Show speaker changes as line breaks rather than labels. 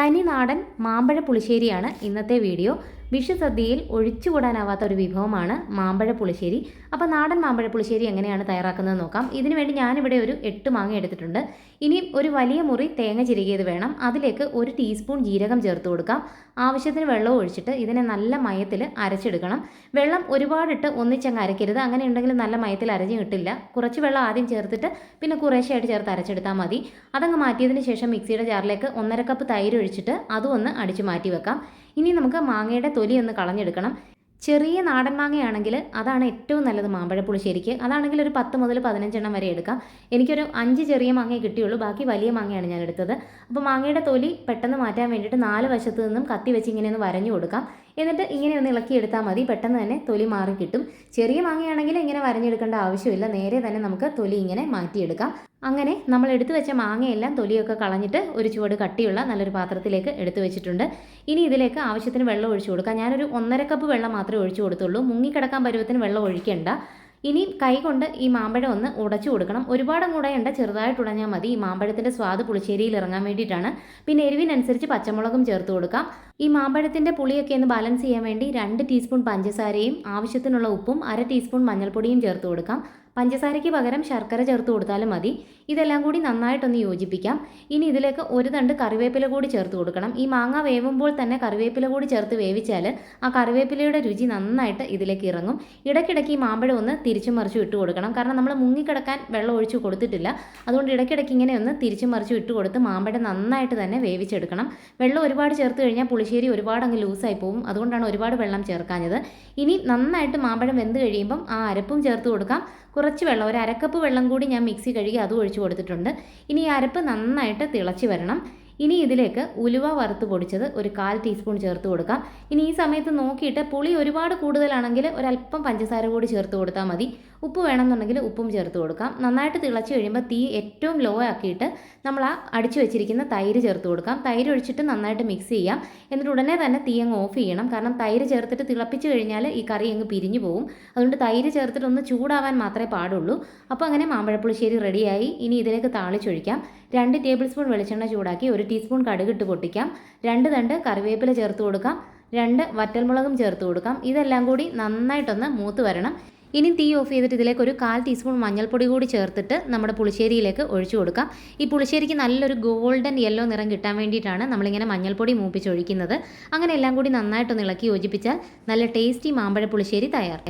തനി നാടൻ മാമ്പഴ പുളിശ്ശേരിയാണ് ഇന്നത്തെ വീഡിയോ. വിഷുസദ്യയിൽ ഒഴിച്ചുകൂടാനാവാത്ത ഒരു വിഭവമാണ് മാമ്പഴ പുളിശ്ശേരി. അപ്പോൾ നാടൻ മാമ്പഴ പുളിശ്ശേരി എങ്ങനെയാണ് തയ്യാറാക്കുന്നത് നോക്കാം. ഇതിനു വേണ്ടി ഞാനിവിടെ ഒരു എട്ട് മാങ്ങ എടുത്തിട്ടുണ്ട്. ഇനിയും ഒരു വലിയ മുറി തേങ്ങ ചിരകിയത് വേണം. അതിലേക്ക് ഒരു ടീസ്പൂൺ ജീരകം ചേർത്ത് കൊടുക്കാം. ആവശ്യത്തിന് വെള്ളം ഒഴിച്ചിട്ട് ഇതിനെ നല്ല മയത്തിൽ അരച്ചെടുക്കണം. വെള്ളം ഒരുപാടിട്ട് ഒന്നിച്ചങ്ങ് അരക്കരുത്. അങ്ങനെ ഉണ്ടെങ്കിൽ നല്ല മയത്തിൽ അരഞ്ഞു കിട്ടില്ല. കുറച്ച് വെള്ളം ആദ്യം ചേർത്തിട്ട് പിന്നെ കുറേശ്ശായിട്ട് ചേർത്ത് അരച്ചെടുത്താൽ മതി. അതങ്ങ് മാറ്റിയതിന് ശേഷം മിക്സിയുടെ ജാറിലേക്ക് ഒന്നര കപ്പ് തൈര് ഒഴിച്ചിട്ട് അതും ഒന്ന് അടിച്ചു മാറ്റി വെക്കാം. ഇനി നമുക്ക് മാങ്ങയുടെ തൊലി ഒന്ന് കളഞ്ഞെടുക്കണം. ചെറിയ നാടൻ മാങ്ങയാണെങ്കിൽ അതാണ് ഏറ്റവും നല്ലത് മാമ്പഴ ശരിക്ക്. അതാണെങ്കിൽ ഒരു പത്ത് മുതൽ പതിനഞ്ചെണ്ണം വരെ എടുക്കാം. എനിക്കൊരു അഞ്ച് ചെറിയ മാങ്ങയെ കിട്ടിയുള്ളൂ. ബാക്കി വലിയ മാങ്ങയാണ് ഞാൻ എടുത്തത്. അപ്പോൾ മാങ്ങയുടെ തൊലി പെട്ടെന്ന് മാറ്റാൻ വേണ്ടിയിട്ട് നാല് വശത്തു നിന്നും കത്തി വെച്ച് ഇങ്ങനെ ഒന്ന് വരഞ്ഞു കൊടുക്കാം. എന്നിട്ട് ഇങ്ങനെ ഒന്ന് ഇളക്കി എടുത്താൽ മതി. പെട്ടെന്ന് തന്നെ തൊലി മാറി കിട്ടും. ചെറിയ മാങ്ങയാണെങ്കിൽ ഇങ്ങനെ വരഞ്ഞെടുക്കേണ്ട ആവശ്യമില്ല. നേരെ തന്നെ നമുക്ക് തൊലി ഇങ്ങനെ മാറ്റിയെടുക്കാം. അങ്ങനെ നമ്മൾ എടുത്തു വെച്ച മാങ്ങയെല്ലാം തൊലിയൊക്കെ കളഞ്ഞിട്ട് ഒരു ചുവട് കട്ടിയുള്ള നല്ലൊരു പാത്രത്തിലേക്ക് എടുത്തു വെച്ചിട്ടുണ്ട്. ഇനി ഇതിലേക്ക് ആവശ്യത്തിന് വെള്ളം ഒഴിച്ചു കൊടുക്കാം. ഞാനൊരു ഒന്നര കപ്പ് വെള്ളം മാത്രമേ ഒഴിച്ചു കൊടുത്തുള്ളൂ. മുങ്ങിക്കിടക്കാൻ പരുവത്തിന് വെള്ളം ഒഴിക്കേണ്ട. ഇനി കൈ കൊണ്ട് ഈ മാമ്പഴം ഒന്ന് ഉടച്ചു കൊടുക്കണം. ഒരുപാട് ഉണ്ട് ചെറുതായിട്ട് ഉടഞ്ഞാൽ മതി. ഈ മാമ്പഴത്തിന്റെ സ്വാദ് പുളിശ്ശേരിയിൽ ഇറങ്ങാൻ വേണ്ടിയിട്ടാണ്. പിന്നെ എരിവിനനുസരിച്ച് പച്ചമുളകും ചേർത്ത് കൊടുക്കാം. ഈ മാമ്പഴത്തിന്റെ പുളിയൊക്കെ ഒന്ന് ബാലൻസ് ചെയ്യാൻ വേണ്ടി രണ്ട് ടീസ്പൂൺ പഞ്ചസാരയും ആവശ്യത്തിനുള്ള ഉപ്പും അര ടീസ്പൂൺ മഞ്ഞൾപ്പൊടിയും ചേർത്ത് കൊടുക്കാം. പഞ്ചസാരയ്ക്ക് പകരം ശർക്കര ചേർത്ത് കൊടുത്താലും മതി. ഇതെല്ലാം കൂടി നന്നായിട്ടൊന്ന് യോജിപ്പിക്കാം. ഇനി ഇതിലേക്ക് ഒരു തണ്ട് കറിവേപ്പില കൂടി ചേർത്ത് കൊടുക്കണം. ഈ മാങ്ങ വേവുമ്പോൾ തന്നെ കറിവേപ്പില കൂടി ചേർത്ത് വേവിച്ചാൽ ആ കറിവേപ്പിലയുടെ രുചി നന്നായിട്ട് ഇതിലേക്ക് ഇറങ്ങും. ഇടയ്ക്കിടയ്ക്ക് ഈ മാമ്പഴം ഒന്ന് തിരിച്ചും മറിച്ചും ഇട്ട് കൊടുക്കണം. കാരണം നമ്മൾ മുങ്ങിക്കിടക്കാൻ വെള്ളം ഒഴിച്ച് കൊടുത്തിട്ടില്ല. അതുകൊണ്ട് ഇടയ്ക്കിടയ്ക്ക് ഇങ്ങനെ ഒന്ന് തിരിച്ചും മറിച്ചും ഇട്ട് കൊടുത്ത് മാമ്പഴം നന്നായിട്ട് തന്നെ വേവിച്ചെടുക്കണം. വെള്ളം ഒരുപാട് ചേർത്ത് കഴിഞ്ഞാൽ പുളിശ്ശേരി ഒരുപാട് അങ്ങ് ലൂസായി പോകും അതുകൊണ്ടാണ് ഒരുപാട് വെള്ളം ചേർക്കാഞ്ഞത്. ഇനി നന്നായിട്ട് മാമ്പഴം വെന്ത് കഴിയുമ്പം ആ അരപ്പും ചേർത്ത് കൊടുക്കാം. കുറച്ച് വെള്ളം ഒരു അരക്കപ്പ് വെള്ളം കൂടി ഞാൻ മിക്സി കഴുകി അതും ഒഴിച്ചു കൊടുത്തിട്ടുണ്ട്. ഇനി ഈ അരപ്പ് നന്നായിട്ട് തിളച്ച് വരണം. ഇനി ഇതിലേക്ക് ഉലുവ വറുത്ത് പൊടിച്ചത് ഒരു കാൽ ടീസ്പൂൺ ചേർത്ത് കൊടുക്കാം. ഇനി ഈ സമയത്ത് നോക്കിയിട്ട് പുളി ഒരുപാട് കൂടുതലാണെങ്കിൽ ഒരല്പം പഞ്ചസാര കൂടി ചേർത്ത് കൊടുത്താൽ മതി. ഉപ്പ് വേണമെന്നുണ്ടെങ്കിൽ ഉപ്പും ചേർത്ത് കൊടുക്കാം. നന്നായിട്ട് തിളച്ച് കഴിയുമ്പോൾ തീ ഏറ്റവും ലോ ആക്കിയിട്ട് നമ്മൾ ആ അടിച്ചു വെച്ചിരിക്കുന്ന തൈര് ചേർത്ത് കൊടുക്കാം. തൈര് ഒഴിച്ചിട്ട് നന്നായിട്ട് മിക്സ് ചെയ്യാം. എന്നിട്ട് ഉടനെ തന്നെ തീ അങ്ങ് ഓഫ് ചെയ്യണം. കാരണം തൈര് ചേർത്തിട്ട് തിളപ്പിച്ച് കഴിഞ്ഞാൽ ഈ കറി അങ്ങ് പിരിഞ്ഞു പോകും അതുകൊണ്ട് തൈര് ചേർത്തിട്ട് ഒന്ന് ചൂടാവാൻ മാത്രമേ പാടുള്ളൂ. അപ്പോൾ അങ്ങനെ മാമ്പഴപ്പുളിശ്ശേരി റെഡിയായി. ഇനി ഇതിലേക്ക് താളിച്ചൊഴിക്കാം. രണ്ട് ടേബിൾ സ്പൂൺ വെളിച്ചെണ്ണ ചൂടാക്കി ഒരു ടീസ്പൂൺ കടുകിട്ട് പൊട്ടിക്കാം. രണ്ട് തണ്ട് കറിവേപ്പില ചേർത്ത് കൊടുക്കാം. രണ്ട് വറ്റൽമുളകും ചേർത്ത് കൊടുക്കാം. ഇതെല്ലാം കൂടി നന്നായിട്ടൊന്ന് മൂത്ത് വരണം. ഇനി തീ ഓഫ് ചെയ്തിട്ട് ഇതിലേക്ക് ഒരു കാൽ ടീസ്പൂൺ മഞ്ഞൾപ്പൊടി കൂടി ചേർത്തിട്ട് നമ്മുടെ പുളിശ്ശേരിയിലേക്ക് ഒഴിച്ചു കൊടുക്കാം. ഈ പുളിശ്ശേരിക്ക് നല്ലൊരു ഗോൾഡൻ യെല്ലോ നിറം കിട്ടാൻ വേണ്ടിയിട്ടാണ് നമ്മളിങ്ങനെ മഞ്ഞൾപ്പൊടി മൂപ്പിച്ചൊഴിക്കുന്നത്. അങ്ങനെ എല്ലാം കൂടി നന്നായിട്ടൊന്ന് ഇളക്കി യോജിപ്പിച്ചാൽ നല്ല ടേസ്റ്റി മാമ്പഴ പുളിശ്ശേരി തയ്യാർ